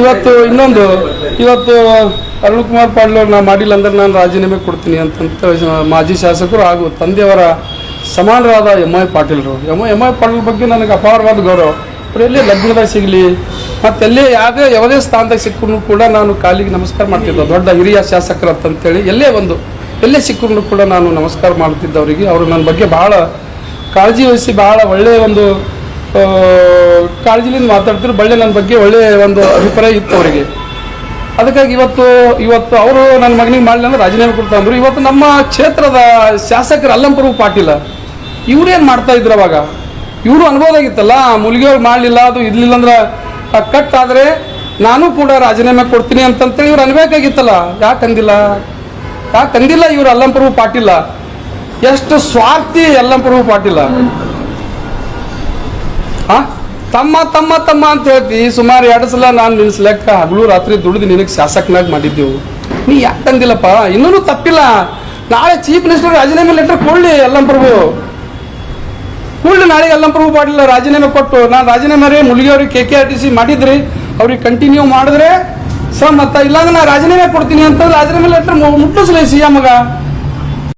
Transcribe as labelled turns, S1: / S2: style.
S1: ಇವತ್ತು ಇನ್ನೊಂದು, ಇವತ್ತು ಅರುಣ್ ಕುಮಾರ್ ಪಾಟೀಲ್ ಅವ್ರು ನಾ ಮಾಡಿಲ್ಲ ಅಂದ್ರೆ ನಾನು ರಾಜೀನಾಮೆ ಕೊಡ್ತೀನಿ ಅಂತಂತ ಮಾಜಿ ಶಾಸಕರು ಹಾಗೂ ತಂದೆಯವರ ಸಮಾನರಾದ ಎಂ ಐ ಪಾಟೀಲ್ರು. ಎಂ ಎಂ ಐ ಪಾಟೀಲ್ ಬಗ್ಗೆ ನನಗೆ ಅಪಾರವಾದ ಗೌರವ. ಅವ್ರು ಎಲ್ಲಿ ಲಗ್ನದಾಗ ಸಿಗಲಿ ಮತ್ತೆಲ್ಲೇ ಯಾವುದೇ ಯಾವುದೇ ಸ್ಥಾನದಾಗ ಸಿಕ್ಕರೂ ಕೂಡ ನಾನು ಕಾಲಿಗೆ ನಮಸ್ಕಾರ ಮಾಡ್ತಿದ್ದೆ. ದೊಡ್ಡ ಹಿರಿಯ ಶಾಸಕರು ಅಂತಂತೇಳಿ ಎಲ್ಲೇ ಒಂದು, ಎಲ್ಲೇ ಸಿಕ್ಕರೂ ಕೂಡ ನಾನು ನಮಸ್ಕಾರ ಮಾಡ್ತಿದ್ದೆ ಅವರಿಗೆ ಅವರು ನನ್ನ ಬಗ್ಗೆ ಭಾಳ ಕಾಳಜಿ ವಹಿಸಿ ಭಾಳ ಒಳ್ಳೆಯ ಒಂದು ಕಾಳಜಿಲಿಂದ ಮಾತಾಡ್ತಿದ್ರು. ಬಳ್ಳೆ ನನ್ನ ಬಗ್ಗೆ ಒಳ್ಳೆಯ ಒಂದು ಅಭಿಪ್ರಾಯ ಇತ್ತು ಅವರಿಗೆ. ಅದಕ್ಕಾಗಿ ಇವತ್ತು ಇವತ್ತು ಅವರು ನನ್ನ ಮಗನಿಗೆ ಮಾಡಲಿಲ್ಲ ಅಂದ್ರೆ ರಾಜೀನಾಮೆ ಕೊಡ್ತಾ ಅಂದ್ರು. ಇವತ್ತು ನಮ್ಮ ಕ್ಷೇತ್ರದ ಶಾಸಕರು ಅಲ್ಲಂಪರು ಪಾಟೀಲ ಇವ್ರೇನು ಮಾಡ್ತಾ ಇದ್ರು ಅವಾಗ? ಇವರು ಅನ್ಬೋದಾಗಿತ್ತಲ್ಲ ಮುಲಿಗೆಯವ್ರು ಮಾಡಲಿಲ್ಲ, ಅದು ಇರಲಿಲ್ಲ ಅಂದ್ರೆ ಕಟ್ ಆದರೆ ನಾನು ಕೂಡ ರಾಜೀನಾಮೆ ಕೊಡ್ತೀನಿ ಅಂತಂತೇಳಿ ಇವ್ರು ಅನ್ಬೇಕಾಗಿತ್ತಲ್ಲ. ಯಾಕೆ ಅಂದಿಲ್ಲ? ಯಾಕೆ ಅಂದಿಲ್ಲ ಇವ್ರು ಅಲ್ಲಂಪರು ಪಾಟೀಲ? ಎಷ್ಟು ಸ್ವಾರ್ಥಿ ಅಲ್ಲಂಪರು ಪಾಟೀಲ. ಹಾ? ತಮ್ಮ ತಮ್ಮ ತಮ್ಮ ಅಂತ ಹೇಳ್ತಿ. ಸುಮಾರು ಎರಡು ಸಲ ನಾನು ನಿಲ್ಸ್ಲೆಕ್ಕ ಹಗಲು ರಾತ್ರಿ ದುಡಿದು ನಿನಗೆ ಶಾಸಕನಾಗಿ ಮಾಡಿದ್ದೆವು ನೀ ಯಾಕೆ ತಂದಿಲ್ಲಪ್ಪ? ಇನ್ನೂ ತಪ್ಪಿಲ್ಲ. ನಾಳೆ ಚೀಫ್ ಮಿನಿಸ್ಟರ್ ರಾಜೀನಾಮೆ ಲೆಟರ್ ಕೊಡ್ಲಿ ಎಲ್ಲಂ ಪ್ರಭು. ಕೂಡಲೇ, ನಾಳೆ ಎಲ್ಲಂ ಪ್ರಭು ಪಾಟೀಲ್ ರಾಜೀನಾಮೆ ಕೊಟ್ಟು. ನಾನು ರಾಜೀನಾಮೆ ರೀ ಮುಳುಗಿಯವ್ರಿಗೆ K K R T C ಮಾಡಿದ್ರಿ, ಅವ್ರಿಗೆ ಕಂಟಿನ್ಯೂ ಮಾಡಿದ್ರೆ ಸಮ್ಮತ್ತ ಇಲ್ಲಾಂದ್ರೆ ನಾ ರಾಜೀನಾಮೆ ಕೊಡ್ತೀನಿ ಅಂತ ರಾಜೀನಾಮೆ ಲೆಟರ್ ಮುಟ್ಟಿಸ್ಲೇ ಸಿ ಎಮ್ಗ